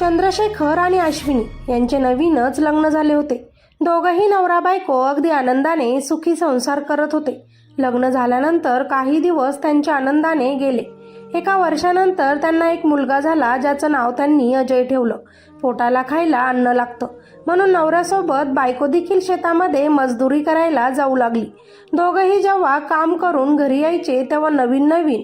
चंद्रशेखर आणि अश्विनी यांचे नवीनच लग्न झाले होते. दोघंही नवरा बायको अगदी आनंदाने सुखी संसार करत होते. लग्न झाल्यानंतर काही दिवस त्यांच्या आनंदाने गेले. एका वर्षानंतर त्यांना एक मुलगा झाला ज्याचं नाव त्यांनी अजय ठेवलं. पोटाला खायला अन्न लागतं. म्हणून नवऱ्यासोबत बायको देखील शेतामध्ये मजदुरी करायला जाऊ लागली. दोघंही जेव्हा काम करून घरी यायचे तेव्हा नवीन नवीन.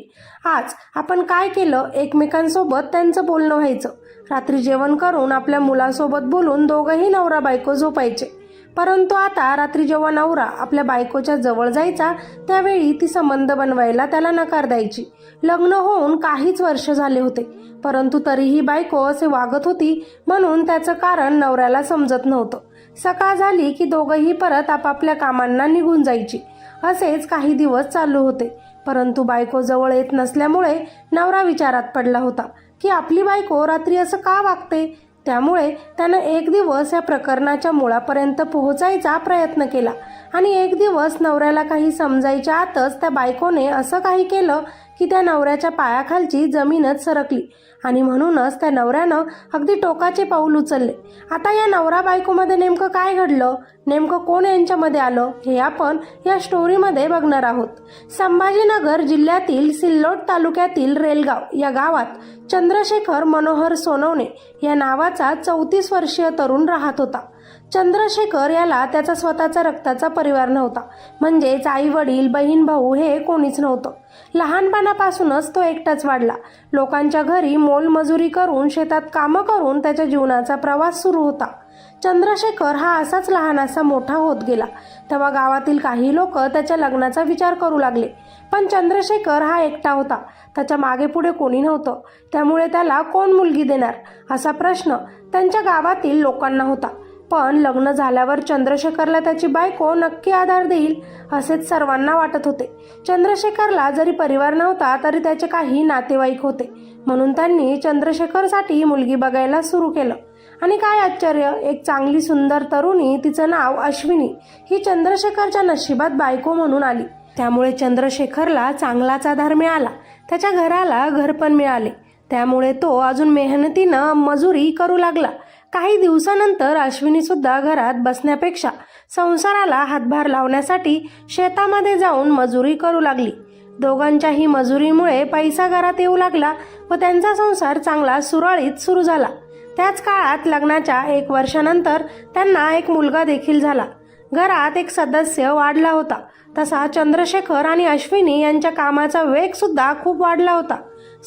आज आपण काय केलं? एकमेकांसोबत त्यांचं बोलणं व्हायचं. रात्री जेवण करून आपल्या मुलासोबत बोलून दोघंही नवरा बायको झोपायचे. परंतु आता रात्री जेव्हा नवरा आपल्या बायकोच्या जवळ जायचा त्यावेळी ती संबंध बनवायला त्याला नकार द्यायची. लग्न होऊन काहीच वर्ष झाले होते परंतु तरीही बायको असे वागत होती म्हणून त्याचं कारण नवऱ्याला समजत नव्हतं. सकाळ झाली की दोघंही परत आपापल्या कामांना निघून जायची. असेच काही दिवस चालू होते परंतु बायको जवळ येत नसल्यामुळे नवरा विचारात पडला होता की आपली बायको रात्री असं का वागते? त्यामुळे त्यानं एक दिवस या प्रकरणाच्या मुळापर्यंत पोहोचायचा प्रयत्न केला. आणि एक दिवस नवऱ्याला काही समजायच्या आतच त्या बायकोने असं काही केलं की त्या नवऱ्याच्या पायाखालची जमीनच सरकली. आणि म्हणूनच त्या नवऱ्यानं अगदी टोकाचे पाऊल उचलले. आता या नवरा बायकोमध्ये नेमकं काय घडलं? नेमकं कोण यांच्यामध्ये आलं? हे आपण या स्टोरीमध्ये बघणार आहोत. संभाजीनगर जिल्ह्यातील सिल्लोड तालुक्यातील रेलगाव या गावात चंद्रशेखर मनोहर सोनवणे या नावाचा चौतीस वर्षीय तरुण राहत होता. चंद्रशेखर याला त्याचा स्वतःचा रक्ताचा परिवार नव्हता. म्हणजेच आई वडील बहीण भाऊ हे कोणीच नव्हतं. लहानपणापासूनच तो एकटाच वाढला. लोकांच्या घरी मोलमजुरी करून शेतात कामं करून त्याच्या जीवनाचा प्रवास सुरू होता. चंद्रशेखर हा असाच लहानासा मोठा होत गेला. तेव्हा गावातील काही लोक त्याच्या लग्नाचा विचार करू लागले. पण चंद्रशेखर हा एकटा होता. त्याच्यामागे पुढे कोणी नव्हतं. त्यामुळे त्याला कोण मुलगी देणार? असा प्रश्न त्यांच्या गावातील लोकांना होता. पण लग्न झाल्यावर चंद्रशेखरला त्याची बायको नक्की आधार देईल असेच सर्वांना वाटत होते. चंद्रशेखरला जरी परिवार नव्हता तरी त्याचे काही नातेवाईक होते. म्हणून त्यांनी चंद्रशेखरसाठी मुलगी बघायला सुरू केलं. आणि काय आश्चर्य एक चांगली सुंदर तरुणी तिचं नाव अश्विनी. ही चंद्रशेखरच्या नशिबात बायको म्हणून आली. त्यामुळे चंद्रशेखरला चांगलाच आधार मिळाला. त्याच्या घराला घर पण मिळाले. त्यामुळे तो अजून मेहनतीनं मजुरी करू लागला. काही दिवसानंतर अश्विनी सुद्धा घरात बसण्यापेक्षा संसाराला हातभार लावण्यासाठी शेतामध्ये जाऊन मजुरी करू लागली. दोघांच्याही मजुरीमुळे पैसा घरात येऊ लागला व त्यांचा संसार चांगला सुरळीत सुरू झाला. त्याच काळात लग्नाच्या एक वर्षानंतर त्यांना एक मुलगा देखील झाला. घरात एक सदस्य वाढला होता. तसा चंद्रशेखर आणि अश्विनी यांच्या कामाचा वेग सुद्धा खूप वाढला होता.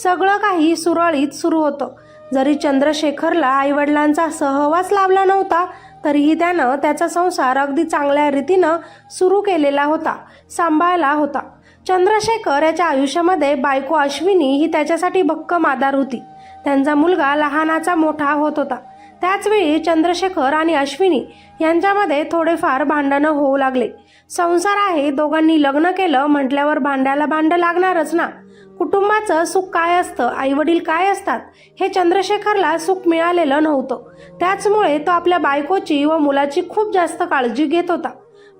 सगळं काही सुरळीत सुरू होतं. जरी चंद्रशेखरला आईवडिलांचा सहवास लाभला नव्हता तरीही त्यानं त्याचा संसार अगदी चांगल्या रीतीनं सुरू केलेला होता सांभाळला होता. चंद्रशेखर याच्या आयुष्यामध्ये बायको अश्विनी ही त्याच्यासाठी भक्कम आधार होती. त्यांचा मुलगा लहानाचा मोठा होत होता. त्याचवेळी चंद्रशेखर आणि अश्विनी यांच्यामध्ये थोडेफार भांडणं होऊ लागले. संसार आहे दोघांनी लग्न केलं म्हटल्यावर भांड्याला भांड लागणारच ना? कुटुंबाचं सुख काय असतं? आईवडील काय असतात? हे चंद्रशेखरला सुख मिळालेलं नव्हतं. त्याचमुळे तो आपल्या बायकोची व मुलाची खूप जास्त काळजी घेत होता.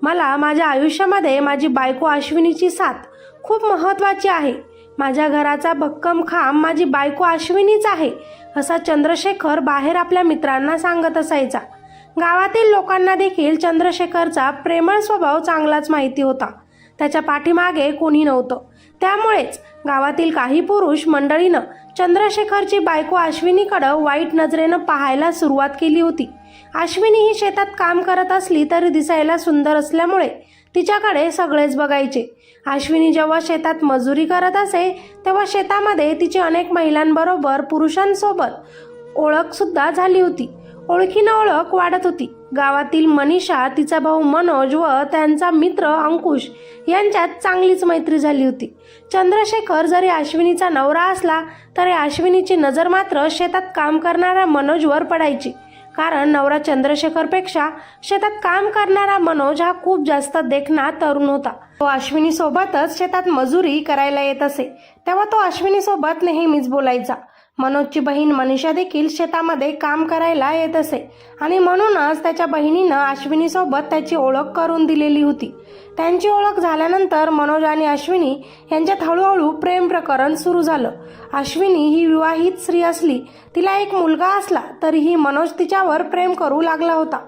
मला माझ्या आयुष्यामध्ये माझी बायको अश्विनीची साथ खूप महत्त्वाची आहे. माझ्या घराचा भक्कम खांब माझी बायको अश्विनीच आहे असा चंद्रशेखर बाहेर आपल्या मित्रांना सांगत असायचा. गावातील लोकांना देखील चंद्रशेखरचा प्रेमळ स्वभाव चांगलाच माहिती होता. त्याच्या पाठीमागे कोणी नव्हतं. त्यामुळेच गावातील काही पुरुष मंडळीनं चंद्रशेखरची बायको अश्विनीकडं वाईट नजरेनं पाहायला सुरुवात केली होती. अश्विनी ही शेतात काम करत असली तरी दिसायला सुंदर असल्यामुळे तिच्याकडे सगळेच बघायचे. अश्विनी जेव्हा शेतात मजुरी करत असे तेव्हा शेतामध्ये तिची अनेक महिलांबरोबर पुरुषांसोबत ओळखसुद्धा झाली होती. ओळखीनं ओळख वाढत होती. गावातील मनीषा तिचा भाऊ मनोज व त्यांचा मित्र अंकुश यांच्यात चांगलीच मैत्री झाली होती. चंद्रशेखर जरी अश्विनीचा नवरा असला तरी अश्विनीची नजर मात्र शेतात काम करणाऱ्या मनोजवर पडायची. कारण नवरा चंद्रशेखरपेक्षा शेतात काम करणारा मनोज हा खूप जास्त देखणा तरुण होता. तो अश्विनी सोबतच शेतात मजुरी करायला येत असे. तेव्हा तो अश्विनी सोबत नेहमीच बोलायचा. मनोजची बहीण मनीषा देखील शेतामध्ये काम करायला येत असे. आणि म्हणूनच त्याच्या बहिणीनं अश्विनीसोबत त्याची ओळख करून दिलेली होती. त्यांची ओळख झाल्यानंतर मनोज आणि अश्विनी यांच्यात हळूहळू प्रेम प्रकरण सुरू झालं. अश्विनी ही विवाहित स्त्री असली तिला एक मुलगा असला तरीही मनोज तिच्यावर प्रेम करू लागला होता.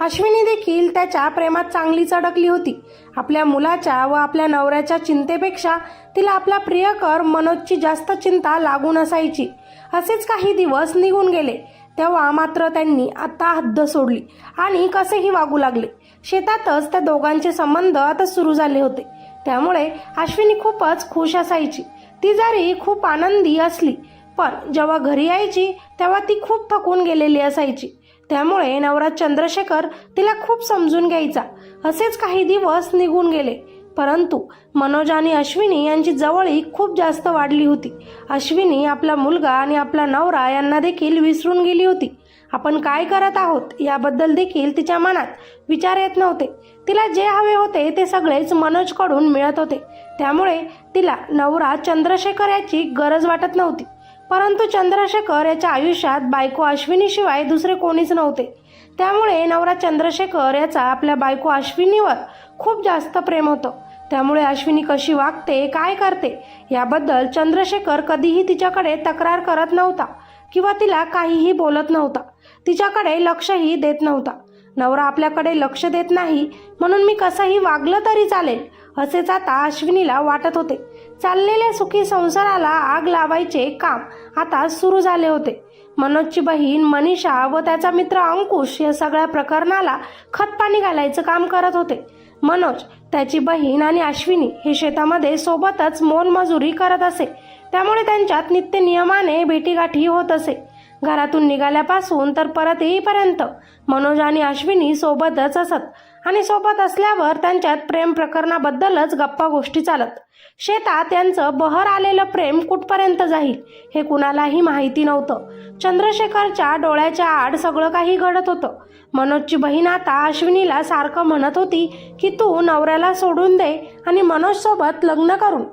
अश्विनी देखील त्याच्या प्रेमात चांगलीच अडकली होती. आपल्या मुलाच्या व आपल्या नवऱ्याच्या चिंतेपेक्षा तिला आपला प्रियकर मनोजची जास्त चिंता लागून असायची. असेच काही दिवस निघून गेले. तेव्हा मात्र त्यांनी आता हद्द सोडली आणि कसेही वागू लागले. शेतातच त्या दोघांचे संबंध आता सुरू झाले होते. त्यामुळे अश्विनी खूपच खुश असायची. ती जरी खूप आनंदी असली पण जेव्हा घरी यायची तेव्हा ती खूप थकून गेलेली असायची. त्यामुळे नवरा चंद्रशेखर तिला खूप समजून घ्यायचा. असेच काही दिवस निघून गेले. परंतु मनोज आणि अश्विनी यांची जवळीक खूप जास्त वाढली होती. अश्विनी आपला मुलगा आणि आपला नवरा यांना देखील विसरून गेली होती. आपण काय करत आहोत याबद्दल देखील तिच्या मनात विचार येत नव्हते. तिला जे हवे होते ते सगळेच मनोजकडून मिळत होते. त्यामुळे तिला नवरा चंद्रशेखर याची गरज वाटत नव्हती. परंतु चंद्रशेखर याच्या आयुष्यात बायको अश्विनीशिवाय दुसरे कोणीच नव्हते. त्यामुळे नवरा चंद्रशेखर याचा आपल्या बायको अश्विनीवर खूप जास्त प्रेम होतं. त्यामुळे अश्विनी कशी वागते काय करते याबद्दल चंद्रशेखर कधीही तिच्याकडे तक्रार करत नव्हता किंवा तिला काहीही बोलत नव्हता. तिच्याकडे लक्षही देत नव्हता. नवरा आपल्याकडे लक्ष देत नाही म्हणून मी कसंही वागलं तरी चालेल असेच आता अश्विनीला वाटत होते. चाललेल्या सुखी संसाराला आग लावायचे काम आता सुरू झाले होते. मनोजची बहीण मनीषा व त्याचा मित्र अंकुश या सगळ्या प्रकरणाला खतपाणी घालायचं काम करत होते. मनोज त्याची बहीण आणि अश्विनी हे शेतामध्ये सोबतच मोलमजुरी करत असे. त्यामुळे त्यांच्यात नित्य नियमाने भेटीगाठी होत असे. घरातून निघाल्यापासून तर परत येईपर्यंत मनोज आणि अश्विनी सोबतच असत. आणि सोबत असल्यावर त्यांच्यात प्रेम प्रकरणाबद्दलच गप्पा गोष्टी चालत. शेतात त्यांचं बहर आलेलं प्रेम कुठपर्यंत जाईल हे कुणालाही माहिती नव्हतं. चंद्रशेखरच्या डोळ्याच्या आड सगळं काही घडत होतं. मनोजची बहीण आता अश्विनीला सारखं म्हणत होती की तू नवऱ्याला सोडून दे आणि मनोजसोबत लग्न करून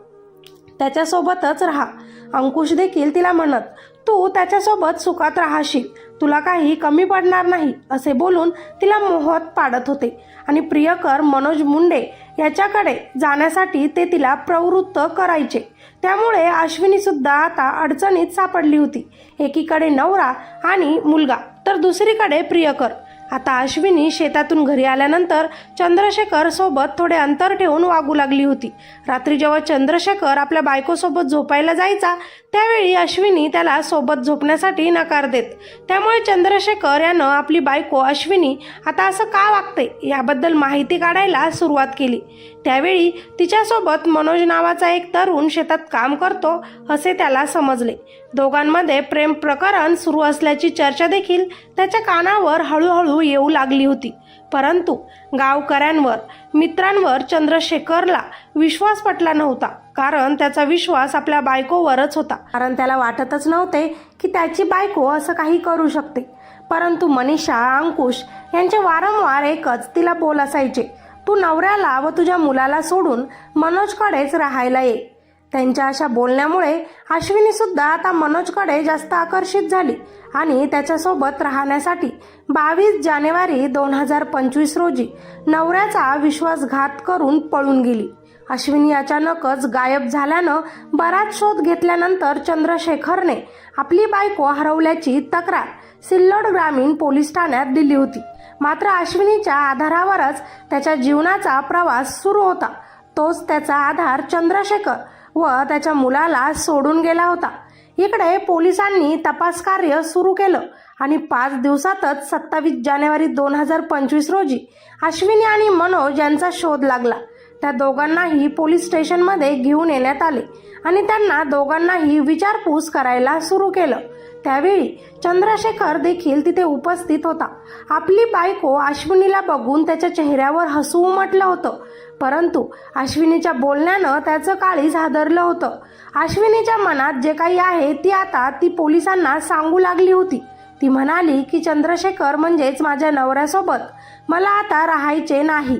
त्याच्यासोबतच राहा. अंकुश देखील तिला म्हणत तू त्याच्यासोबत सुखात राहशील तुला काही कमी पडणार नाही असे बोलून तिला मोहत पाडत होते. आणि प्रियकर मनोज मुंडे याच्याकडे जाण्यासाठी ते तिला प्रवृत्त करायचे. त्यामुळे अश्विनी सुद्धा आता अडचणीत सापडली होती. एकीकडे नवरा आणि मुलगा तर दुसरीकडे प्रियकर. आता अश्विनी शेतातून घरी आल्यानंतर चंद्रशेखर सोबत थोडे अंतर ठेवून वागू लागली होती. रात्री जेव्हा चंद्रशेखर आपल्या बायकोसोबत झोपायला जायचा त्यावेळी अश्विनी त्याला सोबत झोपण्यासाठी नकार देत. त्यामुळे चंद्रशेखर यानं आपली बायको अश्विनी आता असं का वागते याबद्दल माहिती काढायला सुरुवात केली. त्यावेळी तिच्यासोबत मनोज नावाचा एक तरुण शेतात काम करतो असे त्याला समजले. दोघांमध्ये प्रेम प्रकरण सुरू असल्याची चर्चा देखील त्याच्या कानावर हळूहळू येऊ लागली होती. परंतु गावकऱ्यांवर मित्रांवर चंद्रशेखरला विश्वास पटला नव्हता कारण त्याचा विश्वास आपल्या बायकोवरच होता. कारण त्याला वाटतच नव्हते की त्याची बायको असं काही करू शकते. परंतु मनीषा अंकुश यांचे वारंवार एकच तिला बोल असायचे तू नवऱ्याला व तुझ्या मुलाला सोडून मनोजकडेच राहायला ये. त्यांच्या अशा बोलण्यामुळे अश्विनी सुद्धा आता मनोजकडे जास्त आकर्षित झाली आणि त्याच्यासोबत राहण्यासाठी बावीस जानेवारी दोन हजार पंचवीस रोजी नवऱ्याचा विश्वासघात करून पळून गेली. अश्विनी अचानकच गायब झाल्यानं बराच शोध घेतल्यानंतर चंद्रशेखरने आपली बायको हरवल्याची तक्रार सिल्लोड ग्रामीण पोलीस ठाण्यात दिली होती. मात्र अश्विनीच्या आधारावरच त्याच्या जीवनाचा प्रवास सुरू होता. तोच त्याचा आधार चंद्रशेखर व त्याच्या मुलाला सोडून गेला होता. इकडे पोलिसांनी तपास कार्य सुरू केलं आणि पाच दिवसातच सत्तावीस जानेवारी दोन हजार पंचवीस रोजी अश्विनी आणि मनोज यांचा शोध लागला. त्या दोघांनाही पोलीस स्टेशनमध्ये घेऊन येण्यात आले आणि त्यांना दोघांनाही विचारपूस करायला सुरू केलं. त्यावेळी चंद्रशेखर देखील तिथे उपस्थित होता. आपली बायको अश्विनीला बघून त्याच्या चेहऱ्यावर हसू उमटलं होतं. परंतु अश्विनीच्या बोलण्यानं त्याचं काळीच हादरलं होतं. अश्विनीच्या मनात जे काही आहे ती आता ती पोलिसांना सांगू लागली होती. ती म्हणाली की चंद्रशेखर म्हणजेच माझ्या नवऱ्यासोबत. मला आता राहायचे नाही.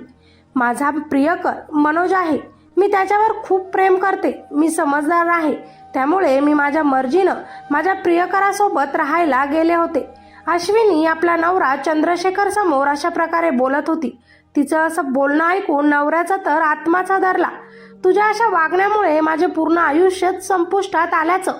माझा प्रियकर मनोज आहे. मी त्याच्यावर खूप प्रेम करते. मी समजदार आहे. त्यामुळे मी माझ्या मर्जीनं माझ्या प्रियकरासोबत राहायला गेले होते. अश्विनी आपला नवरा चंद्रशेखर समोर अशा प्रकारे बोलत होती. तिचं असं बोलणं ऐकून नवऱ्याचा तर आत्माचा धरला. तुझ्या अशा वागण्यामुळे माझे पूर्ण आयुष्यच संपुष्टात आल्याचं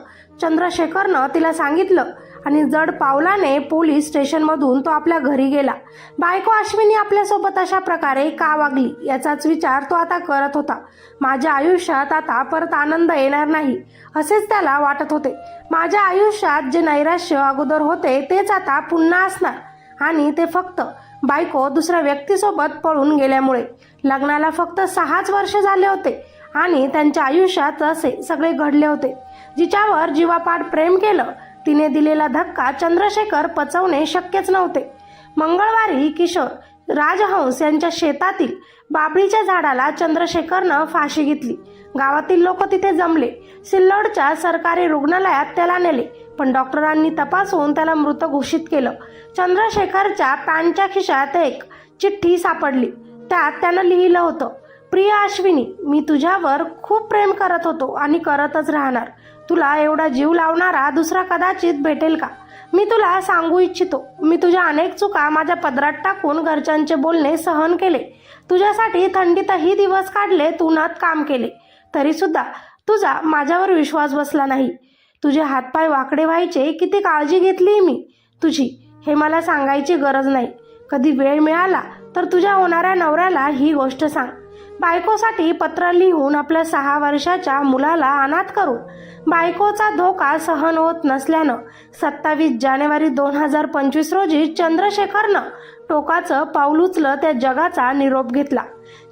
चंद्रशेखरनं तिला सांगितलं. आणि जड पावलाने पोलीस स्टेशनमधून तो आपल्या घरी गेला. बायको अश्विनी आपल्यासोबत अशा प्रकारे का वागली याचाच विचार तो आता करत होता. माझ्या आयुष्यात आता परत आनंद येणार नाही असेच त्याला वाटत होते. माझ्या आयुष्यात जे नैराश्य अगोदर होते तेच आता पुन्हा असणार. आणि ते फक्त बायको दुसऱ्या व्यक्तीसोबत पळून गेल्यामुळे. लग्नाला फक्त सहाच वर्ष झाले होते आणि त्यांच्या आयुष्यात असे सगळे घडले होते. जिच्यावर जीवापाड प्रेम केलं तिने दिलेला धक्का चंद्रशेखर पचवणे शक्यच नव्हते. मंगळवारी किशोर राजहंस यांच्या शेतातील बाबळीच्या झाडाला चंद्रशेखरनं फाशी घेतली. गावातील लोक तिथे जमले. सिल्लोडच्या सरकारी रुग्णालयात त्याला नेले पण डॉक्टरांनी तपासून त्याला मृत घोषित केलं. चंद्रशेखरच्या पॅन्टच्या खिशात एक चिठ्ठी सापडली. त्यात त्यानं लिहिलं होतं प्रिय अश्विनी मी तुझ्यावर खूप प्रेम करत होतो आणि करतच राहणार. तुला एवढा जीव लावणारा दुसरा कदाचित भेटेल का? मी तुला सांगू इच्छितो. मी तुझ्या अनेक चुका माझ्या पदरात टाकून घरच्यांचे बोलणे सहन केले. तुझ्यासाठी थंडीतही दिवस काढले तुनात काम केले. तरीसुद्धा तुझा माझ्यावर विश्वास बसला नाही. तुझे हातपाय वाकडे व्हायचे किती काळजी घेतली मी? तुझी हे मला सांगायची गरज नाही. कधी वेळ मिळाला तर तुझ्या होणाऱ्या नवऱ्याला ही गोष्ट सांग. बायकोसाठी पत्र लिहून आपल्या सहा वर्षाच्या मुलाला अनाथ करू. बायकोचा धोका सहन होत नसल्यानं सत्तावीस जानेवारी दोन हजार पंचवीस रोजी चंद्रशेखरनं टोकाचं पाऊल उचलं त्या जगाचा निरोप घेतला.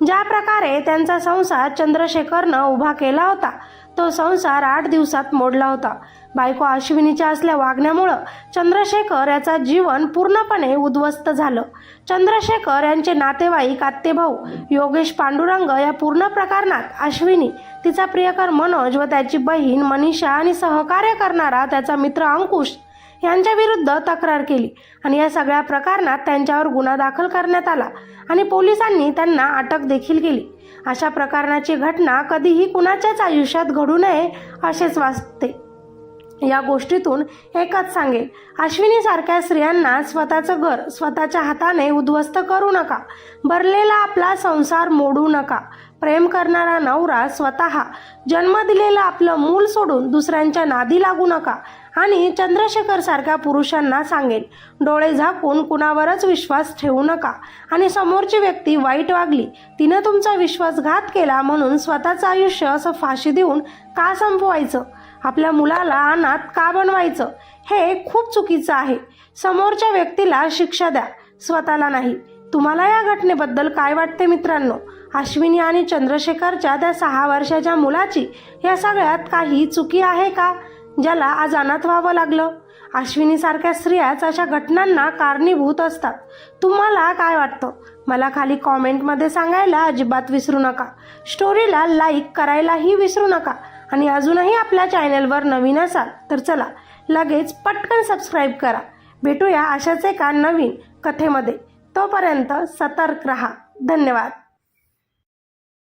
ज्या प्रकारे त्यांचा संसार चंद्रशेखरनं उभा केला होता तो संसार आठ दिवसात मोडला होता. बायको अश्विनीच्या असल्या वागण्यामुळं चंद्रशेखर याचा जीवन पूर्णपणे उद्ध्वस्त झालं. चंद्रशेखर यांचे नातेवाईक आत्तेभाऊ योगेश पांडुरंग या पूर्ण प्रकरणात अश्विनी तिचा प्रियकर मनोज व त्याची बहीण मनीषा आणि सहकार्य करणारा त्याचा मित्र अंकुश यांच्या विरुद्ध तक्रार केली आणि या सगळ्या प्रकरणात त्यांच्यावर गुन्हा दाखल करण्यात आला आणि पोलिसांनी त्यांना अटक देखील केली. अशा प्रकरणाची घटना कधीही कुणाच्याच आयुष्यात घडू नये असेच वाटते. या गोष्टीतून एकच सांगेल अश्विनीसारख्या स्त्रियांना स्वतःचं घर स्वतःच्या हाताने उद्ध्वस्त करू नका. भरलेला आपला संसार मोडू नका. प्रेम करणारा नवरा स्वतः जन्म दिलेलं आपलं मूल सोडून दुसऱ्यांच्या नादी लागू नका. आणि चंद्रशेखर सारख्या पुरुषांना सांगेल डोळे झाकून कुणावरच विश्वास ठेवू नका. आणि समोरची व्यक्ती वाईट वागली तिनं तुमचा विश्वासघात केला म्हणून स्वतःचं आयुष्य असं फाशी देऊन का संपवायचं? आपल्या मुलाला अनाथ का बनवायचं? हे खूप चुकीचं आहे. समोरच्या व्यक्तीला शिक्षा द्या स्वतःला नाही. तुम्हाला या घटनेबद्दल काय वाटते मित्रांनो? अश्विनी आणि चंद्रशेखरच्या त्या सहा वर्षाच्या मुलाची या सगळ्यात काही चुकी आहे का? ज्याला आज अनाथ व्हावं लागलं. अश्विनीसारख्या स्त्रियाच अशा घटनांना कारणीभूत असतात. तुम्हाला काय वाटतं? मला खाली कॉमेंटमध्ये सांगायला अजिबात विसरू नका. स्टोरीला लाईक करायलाही विसरू नका. आणि अजूनही आपल्या चॅनलवर नवीन असाल तर चला लगेच पटकन सबस्क्राईब करा. भेटूया अशाच एका नवीन कथेमध्ये. तोपर्यंत सतर्क रहा. धन्यवाद.